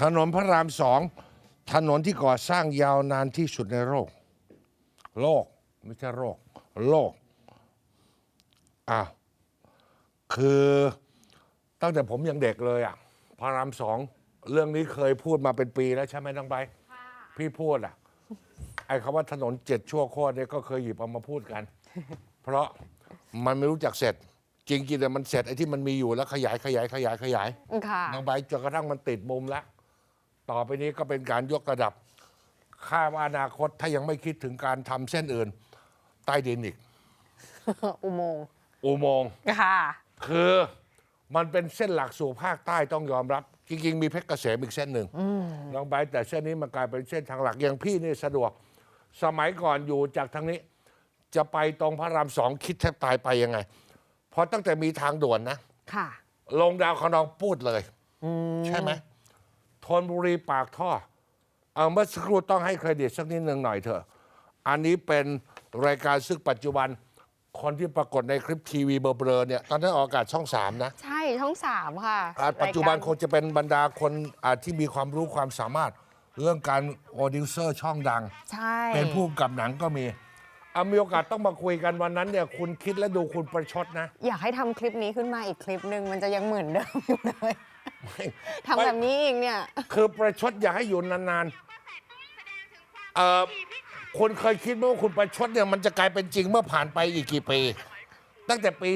ถนนพระรามสองถนนที่ก่อสร้างยาวนานที่สุดในโลก โลกไม่ใช่โรคโลกอ้าวคือตั้งแต่ผมยังเด็กเลยอะพระรามสองเรื่องนี้เคยพูดมาเป็นปีแล้วใช่ไหมน้องใบร์ทพี่พูดอะ ไอ้คำว่าถนนเจ็ดชั่วโคตรเนี่ยก็เคยหยิบเอามาพูดกัน เพราะมันไม่รู้จักเสร็จ จริงๆแต่มันเสร็จไอ้ที่มันมีอยู่แล้วขยายขยายขยายขยายค่ะ น้องใบร์ทจนกระทั่งมันติดมุมแล้ว ต่อไปนี้ก็เป็นการยกระดับ ข้ามอนาคตถ้ายังไม่คิดถึงการทำเส้นอื่น ใต้ดินอีก อุโมงค์อุโมงค์ค่ะ คือมันเป็นเส้นหลักสู่ภาคใต้ต้องยอมรับ จริง ๆ มีเพชรเกษมอีกเส้นหนึ่งน้องใบร์ทแต่เส้นนี้มันกลายเป็นเส้นทางหลักอย่างพี่นี่สะดวก สมัยก่อนอยู่จากทางนี้ จะไปตรงพระรามสองคิดแทบตายไปยังไงเพราะตั้งแต่มีทางด่วนนะ ค่ะ ลงดาวขนองพูดเลย ใช่ไหม ธนบุรีปากท่อ เอาเมื่อสักครู่ต้องให้เครดิตสักนิดหนึ่งหน่อยเถอะ อันนี้เป็นรายการซึ่งปัจจุบันคนที่ปรากฏในคลิปทีวีเบลอๆเนี่ยตอนนั้นออกอากาศช่องสามนะ ใช่ช่องสามค่ะอ่าปัจจุบันรายคการงจะเป็นบรรดาคนอ่าที่มีความรู้ความสามารถ เรื่องการโปรดิวเซอร์ช่องดัง ใช่เป็นผู้กำกับหนังก็มีเอามีโอกาสต้องมาคุยกันวันนั้นเนี่ยคุณคิดและดูคุณประชดนะ อยากให้ทำคลิปนี้ขึ้นมาอีกคลิปหนึ่งมันจะยังเหมือนเดิมอยู่เลย ทำแบบนี้อีกเนี่ย คือประชดอย่าให้อยู่นานๆเอ่อคุณเคยคิดไหมว่าคุณประชดเนี่ยมันจะกลายเป็นจริงเมื่อผ่านไปอีกกี่ปี ตั้งแต่ปี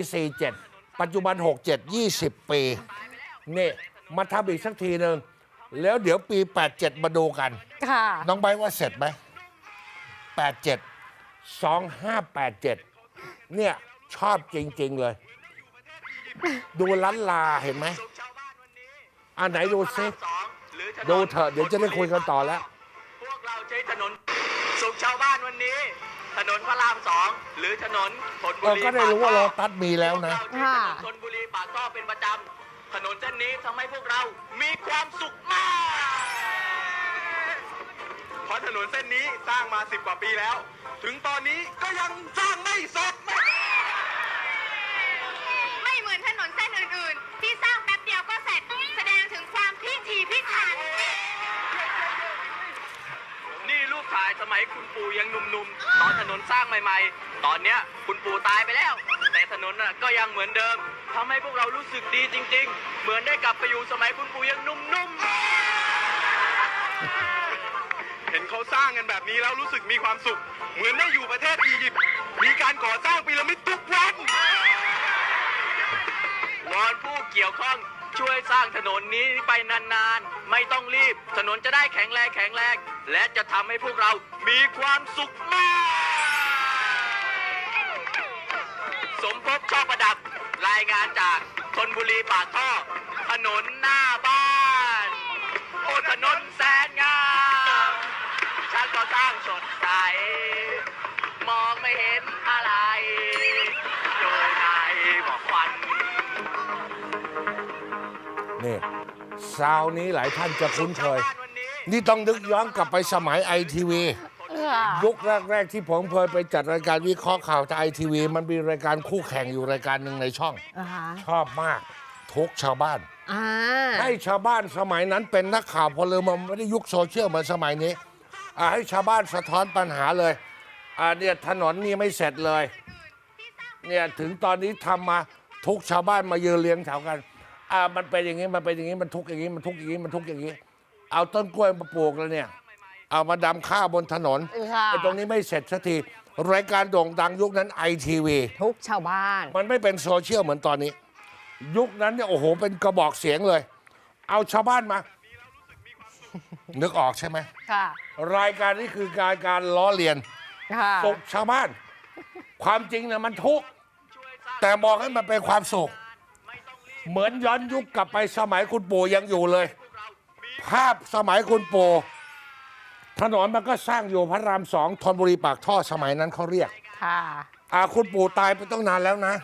47 ปัจจุบัน 67 20 ปีนี่มาทำอีกสักทีหนึ่งแล้วเดี๋ยวปี 87 มาดูกัน ค่ะ น้องใบร์ทว่าเสร็จไหม 87 2587 เนี่ยชอบจริง ๆ เลย ดูล้านลาเห็นไหม อันไหนดูซิดูเถอะเดี๋ยวจะได้คุยกันต่อแล้ว พวกเราใช้ถนนสุขชาวบ้านวันนี้ ถนนพระรามสองหรือถนนธนบุเรารีก็ได้รู้ว่าโลตัสมีแล้วนะ พวกเราใช้ถนนธนบุรีปากท่อเป็นประจำถนนเส้นนี้ทำให้พวกเรามีความสุขมาก เพราะถนนเส้นนี้สร้างมาสิบกว่าปีแล้ว ถึงตอนนี้ก็ยังสร้างไม่เสร็จไม่ายสมัยคุณปู่ยังหนุ่มๆ ตอนถนนสร้างใหม่ๆ ตอนเนี้ยคุณปู่ตายไปแล้ว แต่ถนนน่ะก็ยังเหมือนเดิมทำให้พวกเรารู้สึกดีจริง ๆ เหมือนได้กลับไปอยู่สมัยคุณปู่ยังหนุ่มๆ เห็นเขาสร้างกันแบบนี้แล้วรู้สึกมีความสุข เหมือนได้อยู่ประเทศอียิปต์ มีการก่อสร้างพีระมิดทุกวันวอนผู้เกี่ยวข้องช่วยสร้างถนนนี้ไปนานๆ ไม่ต้องรีบ ถนนจะได้แข็งแรงแข็งแรง และจะทำให้พวกเรามีความสุขมาก สมภพชอบประดับรายงานจากธนบุรีปากท่อ ถนนหน้าบ้าน โอ้ถนนแสนงามช่างก่อสร้างสดใส มองไม่เห็นอะไร อยู่ในหมอกควัน นี่ซาวน์นี้หลายท่านจะคุ้นเคย นี่ต้องนึกย้อนกลับไปสมัยไอทีวีค่ะยุคแรก ๆ ที่ผมเคยไปจัดรายการวิเคราะห์ข่าวทางไอทีวีมันมีรายการคู่แข่งอยู่รายการหนึ่งในช่องนะคะชอบมากทุกชาวบ้าน อ่าให้ชาวบ้านสมัยนั้นเป็นนักข่าวพลเมืองไม่ได้ยุคโซเชียลเหมือนสมัยนี้อ่าให้ชาวบ้านสะท้อนปัญหาเลยอ่าเนี่ยถนนนี่ไม่เสร็จเลยเนี่ยถึงตอนนี้ทำมาทุกชาวบ้านมายืนเรียงแถวกันอ่ามันเป็นอย่างนี้มันเป็นอย่างนี้มันทุกข์อย่างนี้มันทุกข์อย่างนี้มันทุกข์อย่างนี้ เอาต้นกล้วยมาปลูกแล้วเนี่ย เอามาดำข้าวบนถนนค่ะ ไอ้ตรงนี้ไม่เสร็จสักที รายการโด่งดังยุคนั้นไอทีวี ทุกชาวบ้าน มันไม่เป็นโซเชียลเหมือนตอนนี้ ยุคนั้นเนี่ยโอ้โห เป็นกระบอกเสียงเลย เอาชาวบ้านมา นึกออกใช่ไหม ค่ะ รายการนี้คือการการล้อเลียนค่ะ สุขชาวบ้าน ความจริงเนี่ยมันทุกข์ แต่มองให้มันเป็นความสุข เหมือนย้อนยุคกลับไปสมัยคุณปู่ยังอยู่เลย ภาพสมัยคุณปู่ถนนมันก็สร้างอยู่พระรามสองธนบุรีปากท่อสมัยนั้นเขาเรียก ค่ะอาคุณปู่ตายไปต้องนานแล้วนะ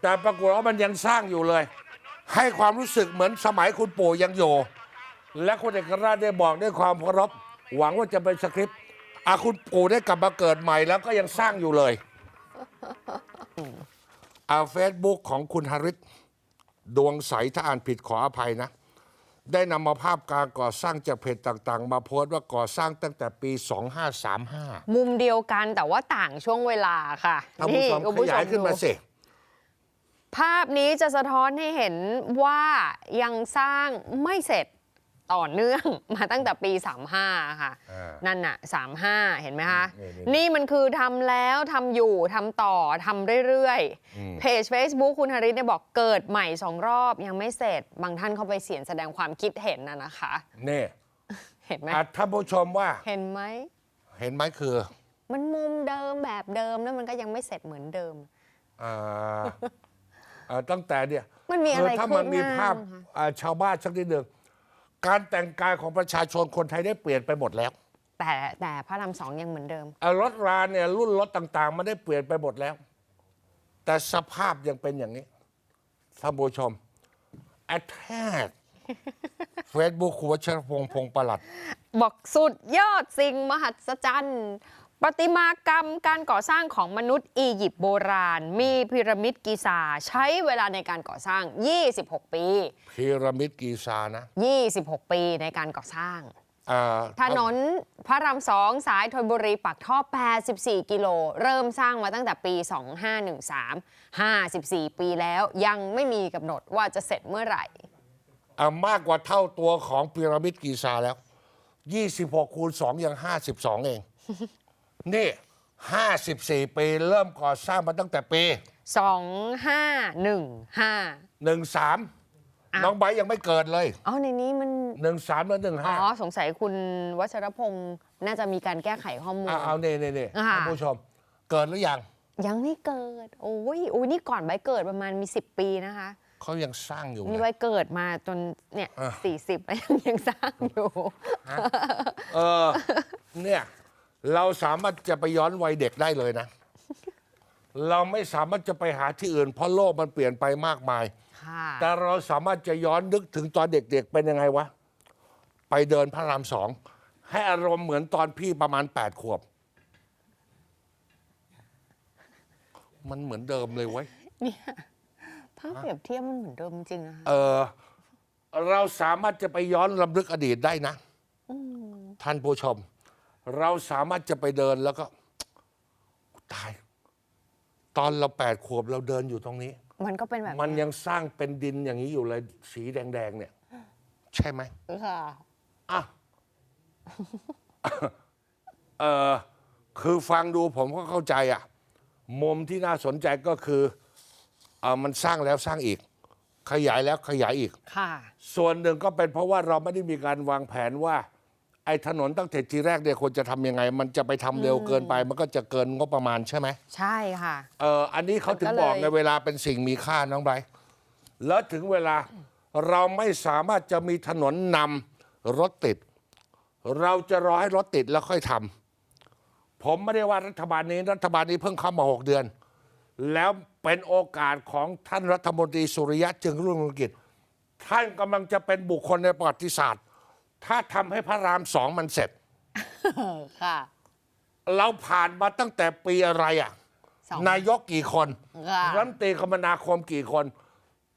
แต่ปรากฏว่ามันยังสร้างอยู่เลย ให้ความรู้สึกเหมือนสมัยคุณปู่ยังอยู่ และคุณเอกราชได้บอกด้วยความเคารพหวังว่าจะเป็นสคริปต์อาคุณปู่ได้กลับมาเกิดใหม่แล้วก็ยังสร้างอยู่เลยอาเฟซบุ๊กของคุณฮาริสดวงใสถ้าอ่านผิดขออภัยนะ ได้นำมาภาพการก่อสร้างจากเพจต่างๆ มาโพสต์ว่าก่อสร้างตั้งแต่ปี 2535มุมเดียวกันแต่ว่าต่างช่วงเวลาค่ะท่านผู้ชมคุณขผู้ชยายขึ้นมาดูสิภาพนี้จะสะท้อนให้เห็นว่ายังสร้างไม่เสร็จ ต่อเนื่องมาตั้งแต่ปี 35 ค่ะ อ่า นั่นน่ะ 35 เห็นไหมคะนี่นี่ นี่มันคือทำแล้วทำอยู่ทำต่อทำเรื่อยอืม ๆ เพจ Facebook คุณฮาริสเนี่ยบอกเกิดใหม่สองรอบยังไม่เสร็จ บางท่านเข้าไปเสียนแสดงความคิดเห็นนะนะคะ นี่เห็นไหมอะท่านผู้ชมว่า เห็นไหม เห็นไหมคือมันมุมเดิมแบบเดิมแล้วมันก็ยังไม่เสร็จเหมือนเดิม อ่าอ่าตั้งแต่เนี่ยมันมีอะไรคืถ้ามันมีคืบหน้าภาพบ้างคะ อ่าชาวบ้านสักนิดหนึ่ง การแต่งกายของประชาชนคนไทยได้เปลี่ยนไปหมดแล้ว แต่แต่พระรามสองยังเหมือนเดิมอ่ารถราเนี่ยรุ่นรถต่างๆ มันได้เปลี่ยนไปหมดแล้ว แต่สภาพยังเป็นอย่างนี้ท่านผู้ชมแอ t แทกเฟซบุ๊กคุณวัชรพงษ์พงษ์ประหลัด บอกสุดยอดสิ่งมหัศจรรย์ ประติมากรรมการก่อสร้างของมนุษย์อียิปต์โบราณ มีพีระมิดกิซาใช้เวลาในการก่อสร้าง 26 ปี พีระมิดกีซานะ 26 ปีในการก่อสร้างอ่าถนนพระรามสองสายธนบุรีปักท่อ 84 กิโล เริ่มสร้างมาตั้งแต่ปี 2513 54 ปีแล้วยังไม่มีกำหนดว่าจะเสร็จเมื่อไหร่อ่ามากกว่าเท่าตัวของพีระมิดกีซาแล้ว 26คูณ2ยัง 52 เอง นี่ 54 ปีเริ่มก่อสร้างมาตั้งแต่ปี2515 13น้องไบร์ทยังไม่เกิดเลย อ๋อในนี้มัน 13 และอ๋อ15สงสัยคุณวัชรพงศ์น่าจะมีการแก้ไขข้อมูลอ่าเอาเน่เน่เน่อ่า ท่านผู้ชม เกิดหรือยังยังไม่เกิด โอ้ยโอ้ยนี่ก่อนใบเกิดประมาณมี 10 ปีนะคะ เขายังสร้างอยู่นี่นะใบเกิดมาจนเนี่ยอะ สี่สิบแล้วยังยังสร้างอยู่ เออ เนี่ย เราสามารถจะไปย้อนวัยเด็กได้เลยนะ เราไม่สามารถจะไปหาที่อื่น เพราะโลกมันเปลี่ยนไปมากมาย ค่ะ แต่เราสามารถจะย้อนนึกถึงตอนเด็กๆเป็นยังไงวะ ไปเดินพระรามสอง ให้อารมณ์เหมือนตอนพี่ประมาณแปดขวบ มันเหมือนเดิมเลยเว้ยเนี่ยภาพเปรียบเทียบมันเหมือนเดิมจริงๆนะคะเออเราสามารถจะไปย้อนลำลึกอดีตได้นะ ท่านผู้ชม เราสามารถจะไปเดินแล้วก็ตาย ตอนเราแปดขวบเราเดินอยู่ตรงนี้ มันก็เป็นแบบมันยังสร้างเป็นดินอย่างนี้อยู่เลยสีแดง ๆ เนี่ย ใช่ไหมค่ะอะเออคือฟังดูผมก็เข้าใจอะ มุมที่น่าสนใจก็คือเออมันสร้างแล้วสร้างอีก ขยายแล้วขยายอีก ค่ะ ส่วนหนึ่งก็เป็นเพราะว่าเราไม่ได้มีการวางแผนว่า ไอ้ถนนตั้งแต่ทีแรกเนี่ยควรจะทำยังไง มันจะไปทำเร็วเกินไป มันก็จะเกินงบประมาณใช่ไหมใช่ค่ะ เอออันนี้เขาถึงมันก็เลย บอกในเวลาเป็นสิ่งมีค่าน้องไบรท์แล้วถึงเวลาเราไม่สามารถจะมีถนนนำรถติด เราจะรอให้รถติดแล้วค่อยทำผมไม่ได้ว่ารัฐบาลนี้รัฐบาลนี้เพิ่งเข้ามาหกเดือน แล้วเป็นโอกาสของท่านรัฐมนตรีสุริยะจึงรุ่งเรืองกิจ ท่านกำลังจะเป็นบุคคลในประวัติศาสตร์ ถ้าทำให้พระรามสองมันเสร็จ ค่ะ เราผ่านมาตั้งแต่ปีอะไรอะ สอง นายกกี่คนค่ะ รัฐมนตรีคมนาคมกี่คน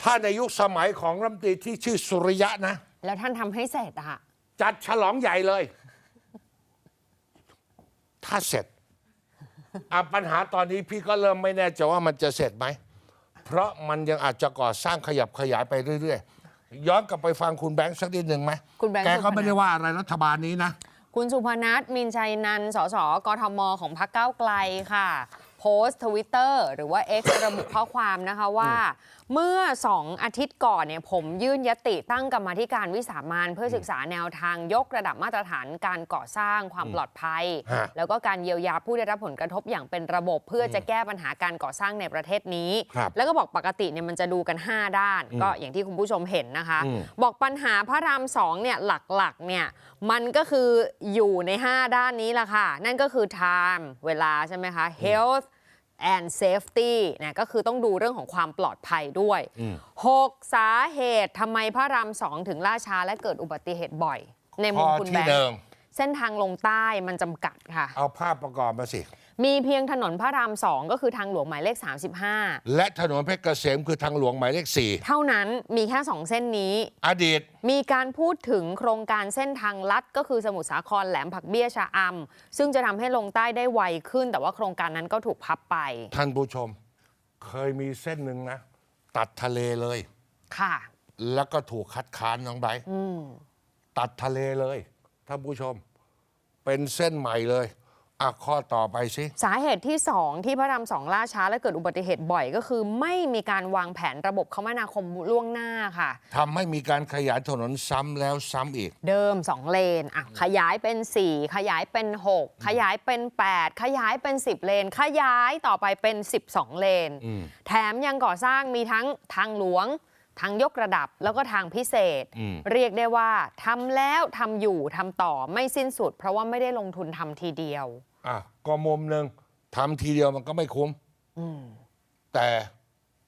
ถ้าในยุคสมัยของรัฐมนตรีที่ชื่อสุริยะนะ แล้วท่านทำให้เสร็จอะจัดฉลองใหญ่เลย ถ้าเสร็จอะปัญหาตอนนี้พี่ก็เริ่มไม่แน่ใจว่ามันจะเสร็จไหม เพราะมันยังอาจจะก่อสร้างขยับขยายไปเรื่อยๆ ย้อนกลับไปฟังคุณแบงค์สักนิดหนึ่งไหมคุณแบงค์แกสุพก็นัทไม่ได้ว่าอะไรรัฐบาลนี้นะ คุณสุพนัทมินชัยนันท์สสกทมของพรรคก้าวไกลค่ะโพสต์ทวิตเตอร์หรือว่า X ระบุข้อความนะคะว่า เมื่อ 2 อาทิตย์ก่อนเนี่ยผมยื่นยติตั้งกรรมาธิการวิสามันเพื่อศึกษาแนวทางยกระดับมาตรฐานการก่อสร้างความปลอดภัย ฮะแล้วก็การเยียวยาผู้ได้รับผลกระทบอย่างเป็นระบบ เพื่อจะแก้ปัญหาการก่อสร้างในประเทศนี้ ครับแล้วก็บอกปกติเนี่ยมันจะดูกัน 5 ด้านก็อย่างที่คุณผู้ชมเห็นนะคะ อืม บอกปัญหาพระรามสองเนี่ยหลักๆเนี่ยมันก็คืออยู่ใน 5 ด้านนี้แหละค่ะ นั่นก็คือ time เวลาใช่ไหมคะ health and safety นะก็คือต้องดูเรื่องของความปลอดภัยด้วย 6 สาเหตุทำไมพระรามสองถึงล่าช้าและเกิดอุบัติเหตุบ่อย ในมุข้มอคุณที่แบงหนึ่งค์เส้นทางลงใต้มันจำกัดค่ะ เอาภาพประกอบมาสิ มีเพียงถนนพระรามสองก็คือทางหลวงหมายเลข 35 และถนนเพชรเกษมคือทางหลวงหมายเลขสี่เท่านั้นมีแค่ 2 เส้นนี้ อดีต มีการพูดถึงโครงการเส้นทางลัด ก็คือสมุทรสาครแหลมผักเบี้ยชะอำซึ่งจะทำให้ลงใต้ได้ไวขึ้น แต่ว่าโครงการนั้นก็ถูกพับไป ท่านผู้ชม เคยมีเส้นหนึ่งนะ ตัดทะเลเลย ค่ะ แล้วก็ถูกคัดค้านน้องไบร์ทอืม ตัดทะเลเลยท่านผู้ชม เป็นเส้นใหม่เลย อะข้อต่อไปสิ สาเหตุที่ 2 ที่พระรามสองล่าช้าและเกิดอุบัติเหตุบ่อยก็คือ ไม่มีการวางแผนระบบคมนาคมล่วงหน้าค่ะ ทำให้มีการขยายถนนซ้ำแล้วซ้ำอีก เดิม 2 เลนอะขยายเป็น 4 ขยายเป็น 6 ขยายเป็น 8 ขยายเป็น 10 เลน ขยายต่อไปเป็น 12 เลน อืม แถมยังก่อสร้างมีทั้งทางหลวง ทางยกระดับแล้วก็ทางพิเศษอืมเรียกได้ว่าทำแล้วทำอยู่ทำต่อไม่สิ้นสุด เพราะว่าไม่ได้ลงทุนทำทีเดียวอะก็มุมหนึ่งทำทีเดียวมันก็ไม่คุ้มอืมแต่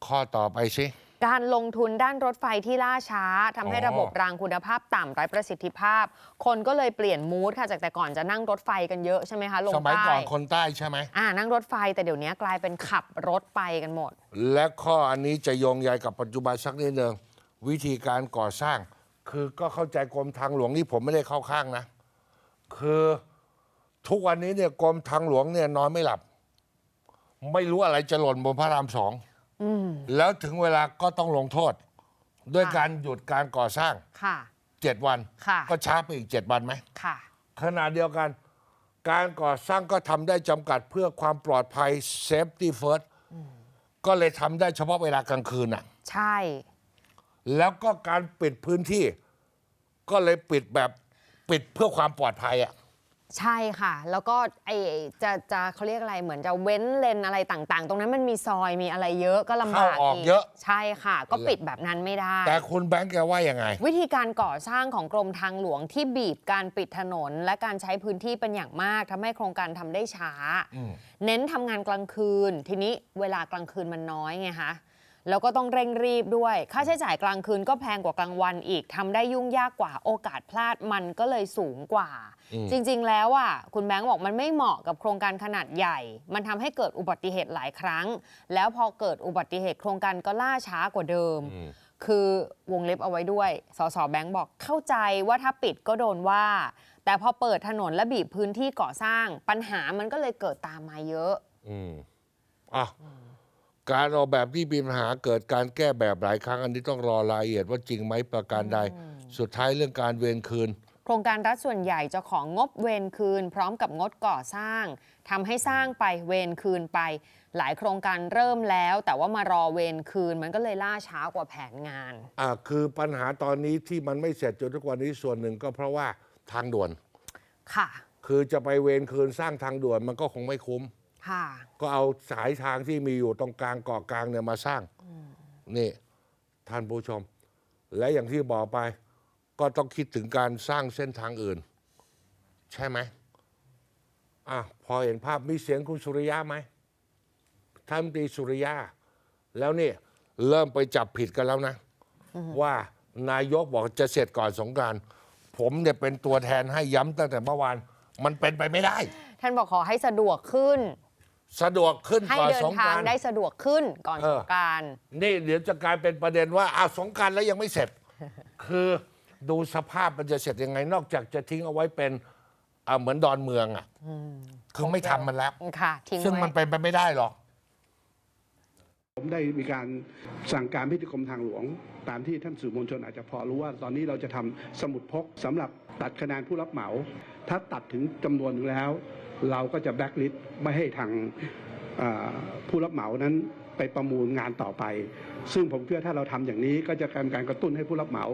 ข้อต่อไปสิ การลงทุนด้านรถไฟที่ล่าช้าทำให้อ๋อระบบรางคุณภาพต่ำไร้ประสิทธิภาพ คนก็เลยเปลี่ยนมูดค่ะจากแต่ก่อนจะนั่งรถไฟกันเยอะใช่ไหมคะลงสมัยใต้ก่อนคนใต้ใช่ไหมอ่านั่งรถไฟแต่เดี๋ยวนี้กลายเป็นขับรถไปกันหมด และข้ออันนี้จะโยงใยกับปัจจุบันสักนิดหนึ่งวิธีการก่อสร้าง คือก็เข้าใจกรมทางหลวงนี่ผมไม่ได้เข้าข้างนะ คือทุกวันนี้เนี่ยกรมทางหลวงเนี่ยนอนไม่หลับ ไม่รู้อะไรจะหล่นบนพระรามสองอืม แล้วถึงเวลาก็ต้องลงโทษ ด้วยค่ะการหยุดการก่อสร้างค่ะ เจ็ดวัน ค่ะ ก็ช้าไปอีกเจ็ดวันไหม ค่ะ ขณะเดียวกัน การก่อสร้างก็ทำได้จำกัดเพื่อความปลอดภัย safety first ก็เลยทำได้เฉพาะเวลากลางคืนอะ ใช่ แล้วก็การปิดพื้นที่ ก็เลยปิดแบบปิดเพื่อความปลอดภัยอะ ใช่ค่ะ แล้วก็ไอจะจะเขาเรียกอะไรเหมือนจะเว้นเลนอะไรต่างๆ ตรงนั้นมันมีซอยมีอะไรเยอะก็ลำบากเข้าออกเยอะ ใช่ค่ะ ก็ปิดแบบนั้นไม่ได้ แต่คุณแบงค์แกว่ายังไง วิธีการก่อสร้างของกรมทางหลวงที่บีบการปิดถนน และการใช้พื้นที่เป็นอย่างมากทำให้โครงการทำได้ช้า อืม เน้นทำงานกลางคืน ทีนี้เวลากลางคืนมันน้อยไงคะ แล้วก็ต้องเร่งรีบด้วย ค่าใช้จ่ายกลางคืนก็แพงกว่ากลางวันอีกทำได้ยุ่งยากกว่าโอกาสพลาดมันก็เลยสูงกว่าอืมจริง ๆ แล้วอะคุณแบงค์บอกมันไม่เหมาะกับโครงการขนาดใหญ่ มันทำให้เกิดอุบัติเหตุหลายครั้ง แล้วพอเกิดอุบัติเหตุโครงการก็ล่าช้ากว่าเดิมอืมคือวงเล็บเอาไว้ด้วย สสแบงค์บอกเข้าใจว่าถ้าปิดก็โดนว่า แต่พอเปิดถนนและบีบพื้นที่ก่อสร้าง ปัญหามันก็เลยเกิดตามมาเยอะ อืมอะ การออกแบบที่มีปัญหาเกิดการแก้แบบหลายครั้ง อันนี้ต้องรอรายละเอียดว่าจริงไหมประการใด สุดท้ายเรื่องการเวรคืน โครงการรัฐส่วนใหญ่จะของงบเวรคืน พร้อมกับงดก่อสร้างทำให้สร้างไปเวรคืนไป หลายโครงการเริ่มแล้ว แต่ว่ามารอเวรคืนมันก็เลยล่าช้ากว่าแผนงานอะคือปัญหาตอนนี้ที่มันไม่เสร็จจนทุกวันนี้ส่วนหนึ่งก็เพราะว่าทางด่วน ค่ะ คือจะไปเวรคืนสร้างทางด่วนมันก็คงไม่คุ้ม ค่ะ ก็เอาสายทางที่มีอยู่ตรงกลางเกาะกลางเนี่ยมาสร้างนี่ท่านผู้ชม และอย่างที่บอกไป ก็ต้องคิดถึงการสร้างเส้นทางอื่น ใช่ไหมอะพอเห็นภาพมีเสียงคุณสุริยะไหมท่านรัฐมนตรีสุริยะแล้วนี่เริ่มไปจับผิดกันแล้วนะ ว่านายกบอกจะเสร็จก่อนสงกรานต์ผมเนี่ยเป็นตัวแทนให้ย้ำตั้งแต่เมื่อวาน มันเป็นไปไม่ได้ ท่านบอกขอให้สะดวกขึ้น สะดวกขึ้นให้ก่อนเดิสนงทากงรานต์ได้สะดวกขึ้นก่อนเอสองกรารนี่เดี๋ยวจะกลายเป็นประเด็นว่าอ้าวสงกรารแล้วยังไม่เสร็จ คือดูสภาพมันจะเสร็จยังไง นอกจากจะทิ้งเอาไว้เป็นอ่าเหมือนดอนเมืองอะคือไม่ทำมันแล้ว ค่ะ ทิ้งซึ่งไว้มันเป็นไปไม่ได้หรอก ผมได้มีการสั่งการพิธีกรมทางหลวง ตามที่ท่านสื่อมวลชนอาจจะพอรู้ว่า ตอนนี้เราจะทำสมุดพกสำหรับตัดคะแนนผู้รับเหมา ถ้าตัดถึงจำนวนหนึ่งแล้ว เราก็จะแบล็คลิสต์ไม่ให้ทางผู้รับเหมานั้นไปประมูลงานต่อไป ซึ่งผมเชื่อถ้าเราทำอย่างนี้ก็จะเป็นการกระตุ้นให้ผู้รับเหมา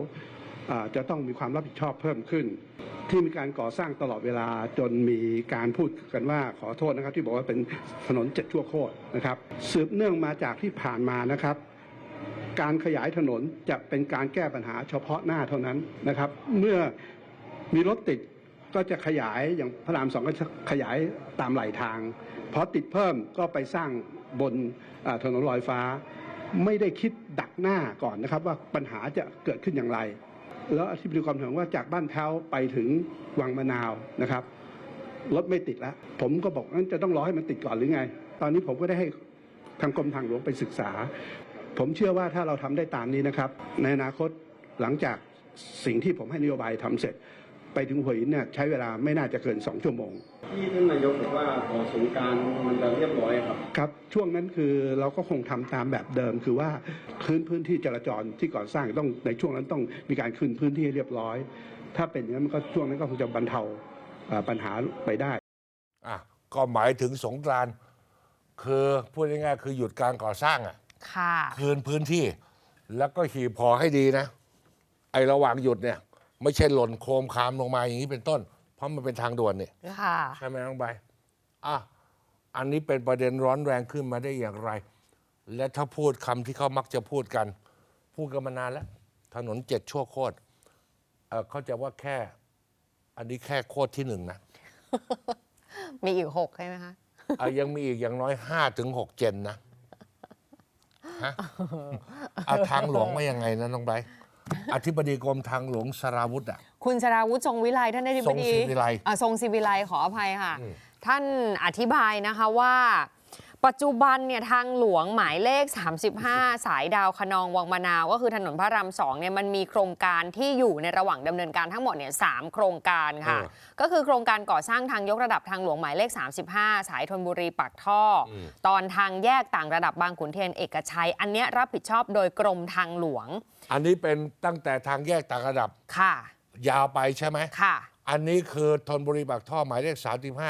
อ่าจะต้องมีความรับผิดชอบเพิ่มขึ้น ที่มีการก่อสร้างตลอดเวลาจนมีการพูดกันว่าขอโทษนะครับ ที่บอกว่าเป็นถนนเจ็ดชั่วโคตรนะครับ สืบเนื่องมาจากที่ผ่านมานะครับ การขยายถนนจะเป็นการแก้ปัญหาเฉพาะหน้าเท่านั้นนะครับ เมื่อมีรถติด ก็จะขยายอย่างพระรามสองก็จะขยายตามไหลาทางพอติดเพิ่มก็ไปสร้างบนถนนลอยฟ้า ไม่ได้คิดดักหน้าก่อนนะครับ ว่าปัญหาจะเกิดขึ้นอย่างไร แล้วอธิบดีความถึงว่าจากบ้านแพ้วไปถึงวังมะนาวนะครับรถไม่ติดแล้ว ผมก็บอกงั้นจะต้องรอให้มันติดก่อนหรือไง ตอนนี้ผมก็ได้ให้ทางกรมทางหลวงไปศึกษา ผมเชื่อว่าถ้าเราทำได้ตามนี้นะครับ ในอนาคตหลังจากสิ่งที่ผมให้นโยบายทำเสร็จ ไปถึงหัวหินเนี่ยใช้เวลาไม่น่าจะเกิน 2 ชั่วโมง ที่ท่านนายกบอกว่าต่อสงกรารมันจะเรียบร้อยครับ ครับ ช่วงนั้นคือเราก็คงทำตามแบบเดิม คือว่าคืนพื้นที่จราจรที่ก่อสร้างต้องในช่วงนั้นต้องมีการคืนพื้นที่ให้เรียบร้อย ถ้าเป็นอย่างนั้นมันก็ช่วงนั้นก็คงจะบรรเทาเอ่อปัญหาไปได้อะก็หมายถึงสงกรานต์คือพูดง่ายๆคือหยุดการก่อสร้างอะค่ะคืนพื้นที่ แล้วก็หีบพอให้ดีนะ ไอระหว่างหยุดเนี่ย ไม่ใช่หล่นโครมคามลงมาอย่างนี้เป็นต้น เพราะมันเป็นทางด่วนเนี่ยค่ะ ใช่ไหมน้องใบอะอันนี้เป็นประเด็นร้อนแรงขึ้นมาได้อย่างไร และถ้าพูดคำที่เขามักจะพูดกัน พูดกันมานานแล้ว ถนนเจ็ดชั่วโคตรเอ่อเขาใจะว่าแค่ อันนี้แค่โคตรที่หนึ่งนะ มีอีกหกใช่ไหมคะอะยังมีอีกอย่างน้อยห้าถึงหกเจนนะฮะอะทางหลวงว่ายังไงนะน้องใบร์ท อธิบดีกรมทางหลวงสราวุธอะ คุณสราวุธทรงวิไลท่านอธิบดีทรงศิวิไล อะทรงศิวิไลขออภัยค่ะอืมท่านอธิบายนะคะว่า ปัจจุบันเนี่ยทางหลวงหมายเลข 35 สายดาวคะนองวังมะนาว ก็คือถนนพระรามสองเนี่ยมันมีโครงการที่อยู่ในระหว่างดำเนินการทั้งหมดเนี่ยสามโครงการค่ะเออก็คือโครงการก่อสร้างทางยกระดับทางหลวงหมายเลข 35 สายธนบุรีปากท่ออตอนทางแยกต่างระดับบางขุนเทียนเอกชัย อันเนี้ยรับผิดชอบโดยกรมทางหลวง อันนี้เป็นตั้งแต่ทางแยกต่างระดับค่ะ ยาวไปใช่ไหมค่ะ อันนี้คือธนบุรีปากท่อหมายเลข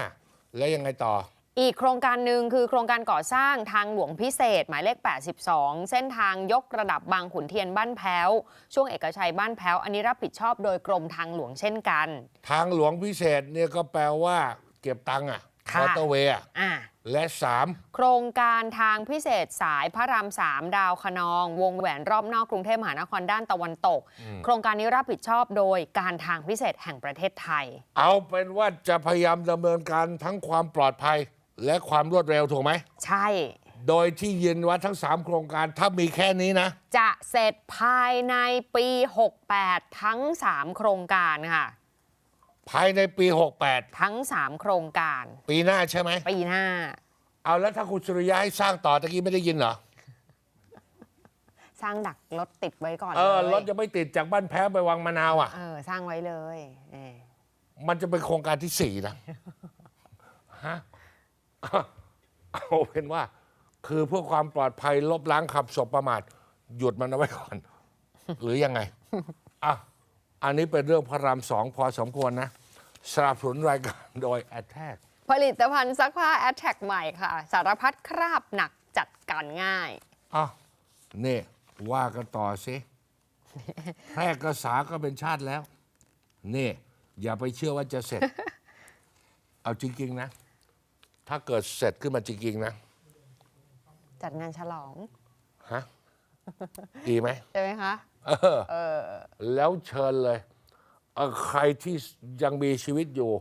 35 แล้วยังไงต่อ อีกโครงการหนึ่งคือโครงการก่อสร้างทางหลวงพิเศษ หมายเลข 82 เส้นทางยกระดับบางขุนเทียนบ้านแพ้ว ช่วงเอกชัยบ้านแพ้ว อันนี้รับผิดชอบโดยกรมทางหลวงเช่นกัน ทางหลวงพิเศษเนี่ยก็แปลว่าเก็บตังค์อะค่ะมอเตอร์เวย์อะอะ และสามโครงการทางพิเศษสายพระรามสามดาวคะนอง วงแหวนรอบนอกกรุงเทพมหานครด้านตะวันตก โครงการนี้รับผิดชอบโดยการทางพิเศษแห่งประเทศไทย เอาเป็นว่าจะพยายามดำเนินการทั้งความปลอดภัย และความรวดเร็วถูกไหม ใช่ โดยที่ยืนว่าทั้ง 3 โครงการถ้ามีแค่นี้นะ จะเสร็จภายในปี 68 ทั้ง 3 โครงการค่ะ ภายในปีทั้ง 3 โครงการ68ปีหน้าใช่ไหม ปีหน้า เอาแล้วถ้าคุณสุริยะให้สร้างต่อตะกี้ไม่ได้ยินเหรอ สร้างดักรถติดไว้ก่อนเออลยรถจะไม่ติดจากบ้านแพ้วไปวังมะนาวอะ เออ สร้างไว้เลยเออมันจะเป็นโครงการที่สี่นะฮะ เอาเป็นว่า คือเพื่อความปลอดภัยลบล้างขับศพประมาทหยุดมันเอาไว้ก่อน หรือยังไงอะอันนี้เป็นเรื่องพระรามสองพอสมควรนะสนับสนุนรายการโดย a t t a c ผลิตภัณฑ์ซักผ้า a t t a c ใหม่ค่ะ สารพัดคราบหนักจัดการง่ายอะนี่ว่ากันต่อสิแพร่กษาก็เป็นชาติแล้ว นี่ อย่าไปเชื่อว่าจะเสร็จ เอาจริง ๆ นะ ถ้าเกิดเสร็จขึ้นมาจริงๆนะจัดงานฉลอง ฮะ ดีไหมใช่ไหมคะ เออ เออแล้วแล้วเชิญเลยเอ่อใครที่ยังมีชีวิตอยู่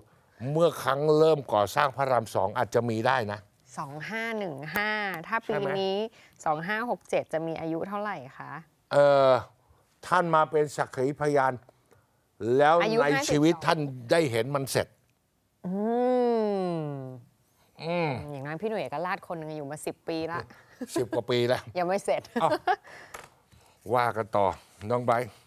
เมื่อครั้งเริ่มก่อสร้างพระรามสองอาจจะมีได้นะ 2515 ถ้าปีใช่ไหม นี้ 2567 จะมีอายุเท่าไหร่คะ เออท่านมาเป็นสักขีพยาน แล้วอายุใน52 ชีวิตท่านได้เห็นมันเสร็จ อืม อืมอย่างนั้นพี่หนุ่ยเอกราชคนหนึงอยู่มา10ปีละสิบกว่าปีแล้ว ยังไม่เสร็จว่ากันต่อน้องไบร์ท